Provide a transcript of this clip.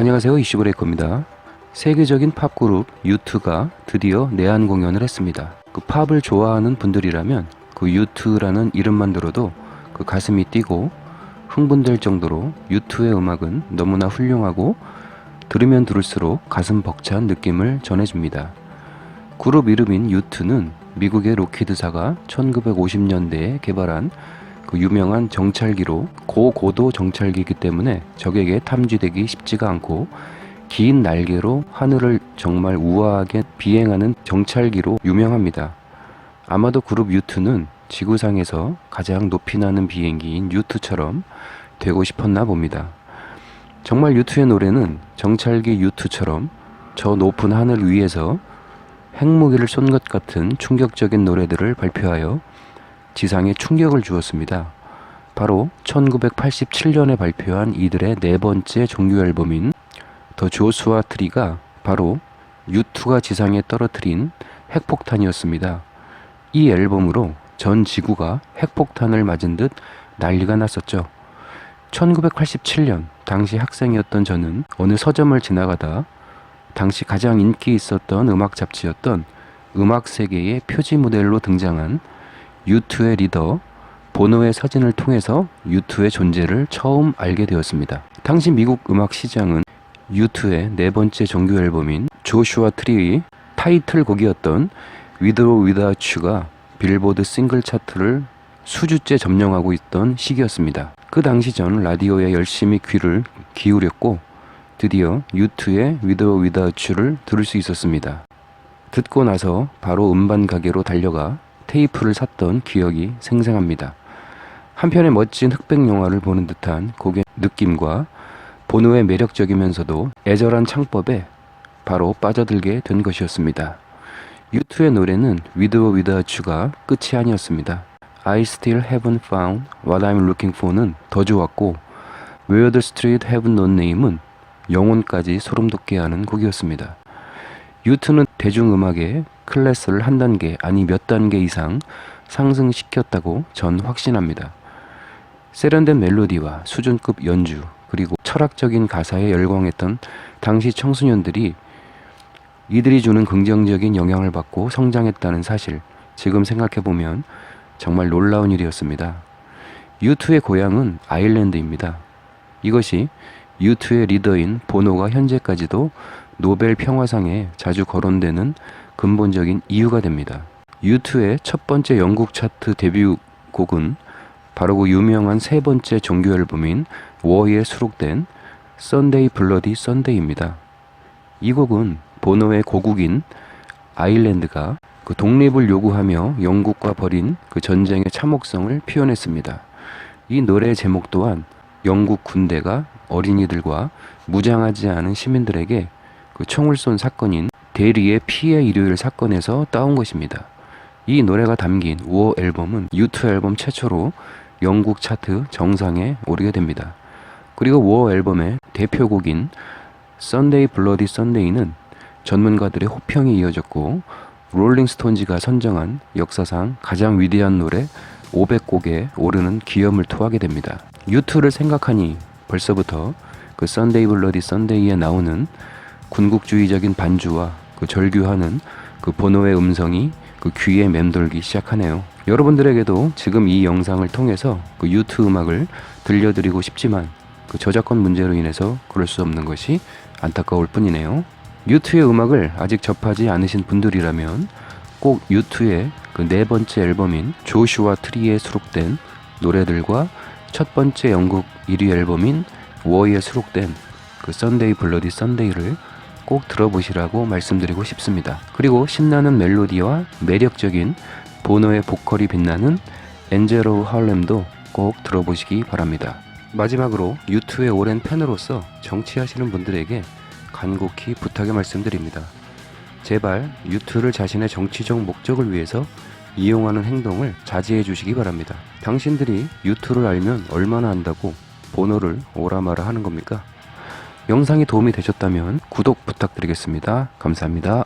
안녕하세요 이슈브레이커입니다. 세계적인 팝 그룹 유투가 드디어 내한 공연을 했습니다. 그 팝을 좋아하는 분들이라면 그 유투라는 이름만 들어도 그 가슴이 뛰고 흥분될 정도로 유투의 음악은 너무나 훌륭하고 들으면 들을수록 가슴 벅찬 느낌을 전해줍니다. 그룹 이름인 유투는 미국의 로키드사가 1950년대에 개발한 그 유명한 정찰기로 고고도 정찰기이기 때문에 적에게 탐지되기 쉽지가 않고 긴 날개로 하늘을 정말 우아하게 비행하는 정찰기로 유명합니다. 아마도 그룹 유투는 지구상에서 가장 높이 나는 비행기인 유투처럼 되고 싶었나 봅니다. 정말 유투의 노래는 정찰기 유투처럼 저 높은 하늘 위에서 핵무기를 쏜 것 같은 충격적인 노래들을 발표하여 지상에 충격을 주었습니다. 바로 1987년에 발표한 이들의 네 번째 정규 앨범인 더 조수아 트리가 바로 U2가 지상에 떨어뜨린 핵폭탄이었습니다. 이 앨범으로 전 지구가 핵폭탄을 맞은 듯 난리가 났었죠. 1987년 당시 학생이었던 저는 어느 서점을 지나가다 당시 가장 인기 있었던 음악 잡지였던 음악 세계의 표지 모델로 등장한 U2의 리더 보노의 사진을 통해서 U2의 존재를 처음 알게 되었습니다. 당시 미국 음악 시장은 U2의 네 번째 정규 앨범인 조슈아 트리의 타이틀곡이었던 위드로 위다츄가 빌보드 싱글 차트를 수주째 점령하고 있던 시기였습니다. 그 당시 전 라디오에 열심히 귀를 기울였고 드디어 U2의 위드로 위다츄를 들을 수 있었습니다. 듣고 나서 바로 음반 가게로 달려가 테이프를 샀던 기억이 생생합니다. 한편의 멋진 흑백 영화를 보는 듯한 곡의 느낌과 보노의 매력적이면서도 애절한 창법에 바로 빠져들게 된 것이었습니다. U2의 노래는 With or Without You가 끝이 아니었습니다. I Still Haven't Found What I'm Looking For는 더 좋았고 Where the Street Have No Name은 영혼까지 소름 돋게 하는 곡이었습니다. U2는 대중음악의 클래스를 한 단계 아니 몇 단계 이상 상승시켰다고 전 확신합니다. 세련된 멜로디와 수준급 연주 그리고 철학적인 가사에 열광했던 당시 청소년들이 이들이 주는 긍정적인 영향을 받고 성장했다는 사실 지금 생각해보면 정말 놀라운 일이었습니다. U2의 고향은 아일랜드입니다. 이것이 U2의 리더인 보노가 현재까지도 노벨 평화상에 자주 거론되는 근본적인 이유가 됩니다. U2의 첫 번째 영국 차트 데뷔곡은 바로 그 유명한 세 번째 정규 앨범인 워에 수록된 썬데이 블러디 썬데이입니다. 이 곡은 보노의 고국인 아일랜드가 그 독립을 요구하며 영국과 벌인 그 전쟁의 참혹성을 표현했습니다. 이 노래 제목 또한 영국 군대가 어린이들과 무장하지 않은 시민들에게 그 총을 쏜 사건인 대리의 피해 일요일 사건에서 따온 것입니다. 이 노래가 담긴 우어 앨범은 U2 앨범 최초로 영국 차트 정상에 오르게 됩니다. 그리고 우어 앨범의 대표곡인 Sunday Bloody Sunday는 전문가들의 호평이 이어졌고 롤링스톤지가 선정한 역사상 가장 위대한 노래 500곡에 오르는 기염을 토하게 됩니다. U2를 생각하니 벌써부터 그 Sunday Bloody Sunday에 나오는 군국주의적인 반주와 그 절규하는 그 보노의 음성이 그 귀에 맴돌기 시작하네요. 여러분들에게도 지금 이 영상을 통해서 그 U2 음악을 들려드리고 싶지만 그 저작권 문제로 인해서 그럴 수 없는 것이 안타까울 뿐이네요. U2의 음악을 아직 접하지 않으신 분들이라면 꼭 U2의 그 네 번째 앨범인 조슈아 트리에 수록된 노래들과 첫 번째 영국 1위 앨범인 워에 수록된 그 썬데이 블러디 썬데이를 꼭 들어보시라고 말씀드리고 싶습니다. 그리고 신나는 멜로디와 매력적인 보노의 보컬이 빛나는 엔젤 오브 할렘도 꼭 들어보시기 바랍니다. 마지막으로 유투의 오랜 팬으로서 정치하시는 분들에게 간곡히 부탁의 말씀드립니다. 제발 유투를 자신의 정치적 목적을 위해서 이용하는 행동을 자제해 주시기 바랍니다. 당신들이 유투를 알면 얼마나 안다고 보노를 오라마라 하는 겁니까? 영상이 도움이 되셨다면 구독 부탁드리겠습니다. 감사합니다.